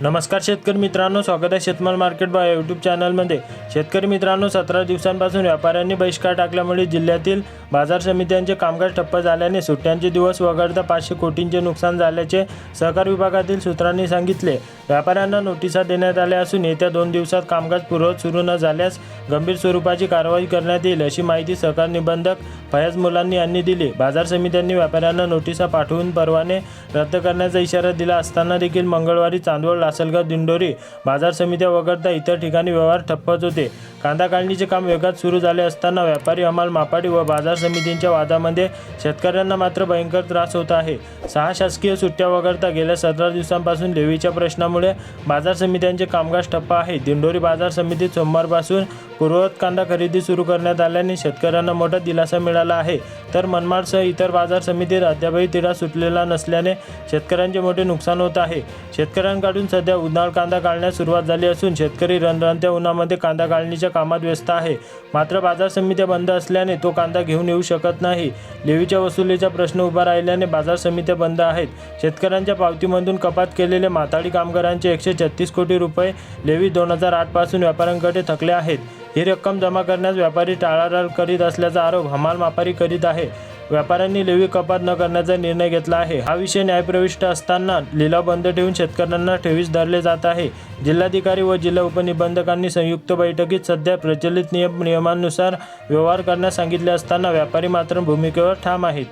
नमस्कार शेतकरी मित्रांनो स्वागत आहे शेतमाल मार्केट बाय यूट्यूब चॅनलमध्ये शेतकरी मित्रांनो सतरा दिवसांपासून व्यापाऱ्यांनी बहिष्कार टाकल्यामुळे जिल्ह्यातील बाजार समित्यांचे कामकाज ठप्प झाल्याने सुट्ट्यांचे दिवस वगळता पाचशे कोटींचे नुकसान झाल्याचे सहकार विभागातील सूत्रांनी सांगितले. व्यापाऱ्यांना नोटिसा देण्यात आल्या असून येत्या दोन दिवसात कामकाज पूर्वत सुरू न झाल्यास गंभीर स्वरूपाची कारवाई करण्यात येईल अशी माहिती सहकार निबंधक फयाज मुलांनी यांनी दिली. बाजार समित्यांनी व्यापाऱ्यांना नोटिसा पाठवून परवाने रद्द करण्याचा इशारा दिला असताना देखील मंगळवारी चांदवड लासलगाव दिंडोरी बाजार समित्या वगळता इतर ठिकाणी व्यवहार ठप्पच होते. कांदा काढणीचे काम वेगात सुरू झाले असताना व्यापारी हमाल मापाडी व बाजार समितींच्या वादामध्ये शेतकऱ्यांना मात्र भयंकर त्रास होत आहे. सहा शासकीय सुट्ट्या वगळता गेल्या सतरा दिवसांपासून लेवीच्या प्रश्नामुळे बाजार समित्यांचे कामकाज ठप्प आहे. दिंडोरी बाजार समितीत सोमवारपासून पूर्ववत कांदा खरेदी सुरू करण्यात आल्याने शेतकऱ्यांना मोठा दिलासा मिळाला आहे. तर मनमाडसह इतर बाजार समितीत अद्यापही तिढा सुटलेला नसल्याने शेतकऱ्यांचे मोठे नुकसान होत आहे. शेतकऱ्यांकडून सध्या उन्हाळ कांदा काढण्यास सुरुवात झाली असून शेतकरी रणरणत्या उन्हामध्ये कांदा काढणीच्या कामात व्यस्त आहे. मात्र बाजार समित्या बंद असल्याने तो कांदा घेऊन येऊ शकत नाही. लेवीच्या वसुलीचा प्रश्न उभा राहिल्याने बाजार समित्या बंद आहेत. शेतकऱ्यांच्या पावतीमधून कपात केलेले माथाडी कामगारांचे एकशे छत्तीस कोटी रुपये लेवी दोन हजार आठपासून व्यापाऱ्यांकडे थकले आहेत. ही रक्कम जमा करण्यास व्यापारी टाळाटाळ करीत असल्याचा आरोप हमाल मापारी करीत आहे. व्यापाऱ्यांनी लेवी कपात न करण्याचा निर्णय घेतला आहे. हा विषय न्यायप्रविष्ट असताना लिलाव बंद ठेवून शेतकऱ्यांना ठेवीस धरले जात आहे. जिल्हाधिकारी व जिल्हा उपनिबंधकांनी संयुक्त बैठकीत सध्या प्रचलित नियम नियमांनुसार व्यवहार करण्यास सांगितले असताना व्यापारी मात्र भूमिकेवर ठाम आहेत.